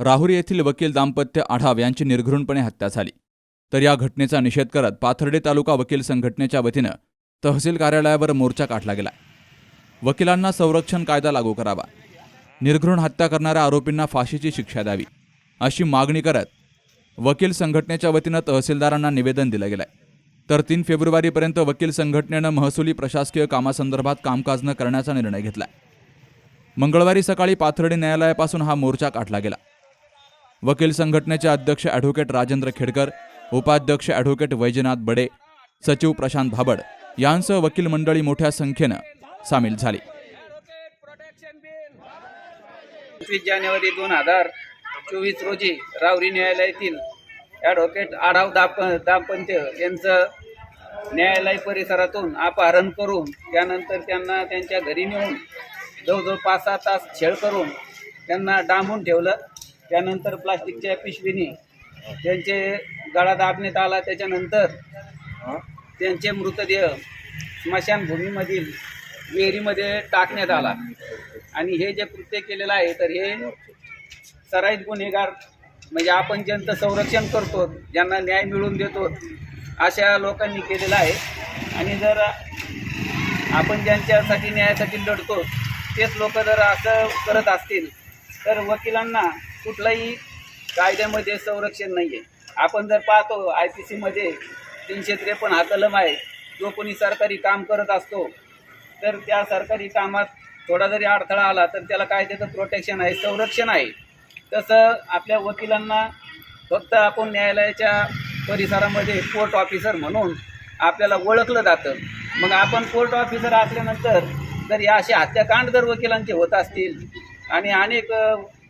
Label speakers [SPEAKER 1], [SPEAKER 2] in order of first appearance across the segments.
[SPEAKER 1] राहुरी येथील वकील दाम्पत्य आढाव यांची निर्घृणपणे हत्या झाली. तर या घटनेचा निषेध करत पाथर्डे तालुका वकील संघटनेच्या वतीनं तहसील कार्यालयावर मोर्चा काढला गेला. वकिलांना संरक्षण कायदा लागू करावा. निर्घृण हत्या करणाऱ्या आरोपींना फाशीची शिक्षा द्यावी अशी मागणी करत वकील संघटनेच्या वतीनं तहसीलदारांना निवेदन दिलं गेलंय. तर तीन फेब्रुवारीपर्यंत वकील संघटनेनं महसुली प्रशासकीय कामासंदर्भात कामकाज न करण्याचा निर्णय घेतला मंगळवारी सकाळी पाथर्डी न्यायालयापासून हा मोर्चा काढला गेला. वकील संघटनेचे अध्यक्ष ॲडव्होकेट राजेंद्र खेडकर उपाध्यक्ष ॲडव्होकेट वैजनाथ बडे सचिव प्रशांत भाबड यांसह वकील मंडळी मोठ्या संख्येनं सामील झाली.
[SPEAKER 2] पंचवीस जानेवारी दोन हजार चोवीस रोजी रावरी न्यायालयातील ॲडव्होकेट आढाव दाप दाम्पत्य यांचं न्यायालय परिसरातून अपहरण करून त्यानंतर त्यांना त्यांच्या घरी नेऊन जवळजवळ पाच सहा तास छेड करून त्यांना डांबून ठेवलं. त्यानंतर प्लास्टिकच्या पिशवीने त्यांचे गळा दाबण्यात आला. त्याच्यानंतर त्यांचे मृतदेह स्मशानभूमीमधील विहिरीमध्ये टाकण्यात आला. आणि हे जे कृत्य केलेलं आहे तर हे सराईत गुन्हेगार म्हणजे आपण ज्यांचं संरक्षण करतो ज्यांना न्याय मिळवून देतो अशा लोकांनी केलेलं आहे. आणि जर आपण ज्यांच्यासाठी न्यायासाठी लढतो तेच लोक जर असं करत असतील तर वकिलांना कुठलाही कायद्यामध्ये संरक्षण नाही आहे आपण जर पाहतो आय पी सीमध्ये तीनशे त्रेपन्न हा कलम आहे. जो कोणी सरकारी काम करत असतो तर त्या सरकारी कामात थोडा जरी अडथळा आला तर त्याला कायद्याचं प्रोटेक्शन आहे संरक्षण आहे. तसं आपल्या वकिलांना फक्त आपण न्यायालयाच्या परिसरामध्ये कोर्ट ऑफिसर म्हणून आपल्याला ओळखलं जातं. मग आपण कोर्ट ऑफिसर असल्यानंतर जर या असे हत्याकांड जर वकिलांचे होत असतील आणि अनेक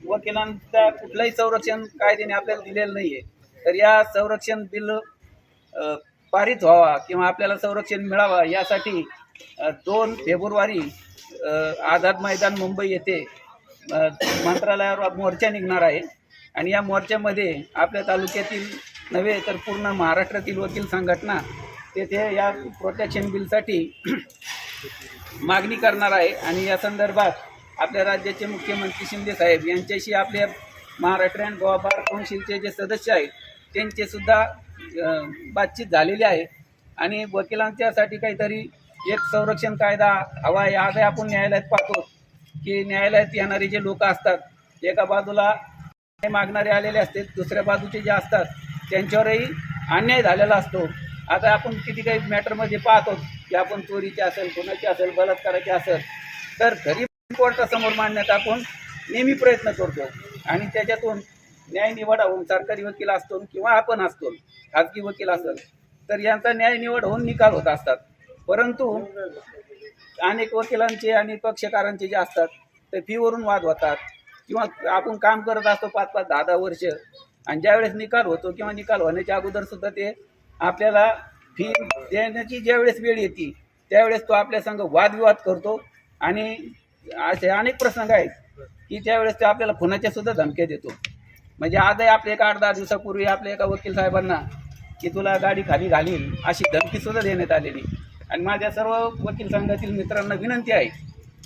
[SPEAKER 2] वकिलांचा कुठलंही संरक्षण कायद्याने आपल्याला दिलेलं नाही आहे तर या संरक्षण बिल पारित व्हावा किंवा आपल्याला संरक्षण मिळावा यासाठी दोन फेब्रुवारी आझाद मैदान मुंबई येथे मंत्रालयावर मोर्चा निघणार आहे. आणि या मोर्चामध्ये आपल्या तालुक्यातील नव्हे तर पूर्ण महाराष्ट्रातील वकील संघटना तेथे या प्रोटेक्शन बिलसाठी मागणी करणार आहे. आणि या संदर्भात आपल्या राज्याचे मुख्यमंत्री शिंदेसाहेब यांच्याशी आपल्या महाराष्ट्र अँड गोवा बार काउन्सिलचे जे सदस्य आहेत त्यांचेसुद्धा बातचीत झालेली आहे. आणि वकिलांच्यासाठी काहीतरी एक संरक्षण कायदा हवा आहे आजही आपण न्यायालयात पाहतो की न्यायालयात येणारे जे लोक असतात एका बाजूला मागणारे आलेले असते दुसऱ्या बाजूचे जे असतात त्यांच्यावरही अन्याय झालेला असतो. आता आपण किती काही मॅटरमध्ये पाहतो की आपण चोरीचे असेल कोणाची असेल बलात्काराची असेल तर घरी कोर्टासमोर मांडण्यात आपण नेहमी प्रयत्न करतो. आणि त्याच्यातून न्याय निवड होऊन सरकारी वकील असतो किंवा आपण असतो खाजगी वकील असेल तर यांचा न्याय निवड होऊन निकाल होत असतात. परंतु अनेक वकिलांचे आणि पक्षकारांचे जे असतात ते फीवरून वाद होतात. किंवा आपण काम करत असतो पाच पाच दहा दहा वर्ष आणि ज्यावेळेस निकाल होतो किंवा निकाल होण्याच्या अगोदर सुद्धा ते आपल्याला फी देण्याची ज्यावेळेस वेळ येते त्यावेळेस तो आपल्या संघ वादविवाद करतो आणि असे अनेक प्रसंग आहेत की त्यावेळेस ते आपल्याला खुनाच्या सुद्धा धमक्या देतो. म्हणजे आजही आपले एका आठ दहा दिवसापूर्वी आपल्या एका वकील साहेबांना की तुला गाडी खाली घालील अशी धमकी सुद्धा देण्यात आलेली. आणि माझ्या सर्व वकील संघातील मित्रांना विनंती आहे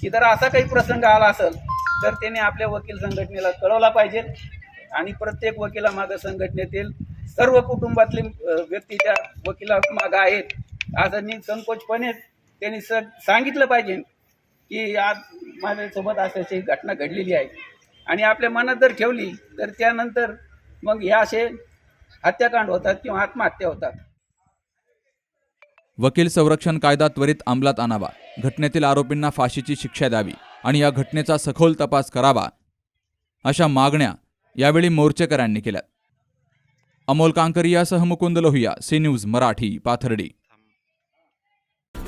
[SPEAKER 2] की जर असा काही प्रसंग आला असेल तर त्याने आपल्या वकील संघटनेला कळवला पाहिजे आणि प्रत्येक वकिलामागं संघटनेतील सर्व कुटुंबातले व्यक्ती त्या वकिला मागं आहेत. असं निसंकोचपणे त्यांनी स सांगितलं पाहिजे. की आज माझ्यासोबत अशी घटना घडलेली आहे. आणि आपल्या मनात जर ठेवली तर त्यानंतर मग हे असे हत्याकांड होतात किंवा आत्महत्या होतात.
[SPEAKER 1] वकील संरक्षण कायदा त्वरित अंमलात आणावा. घटनेतील आरोपींना फाशीची शिक्षा द्यावी आणि या घटनेचा सखोल तपास करावा अशा मागण्या यावेळी मोर्चेकऱ्यांनी केल्या Amol कांकरियासह Mukund Lohiya C news Marathi Pathardi.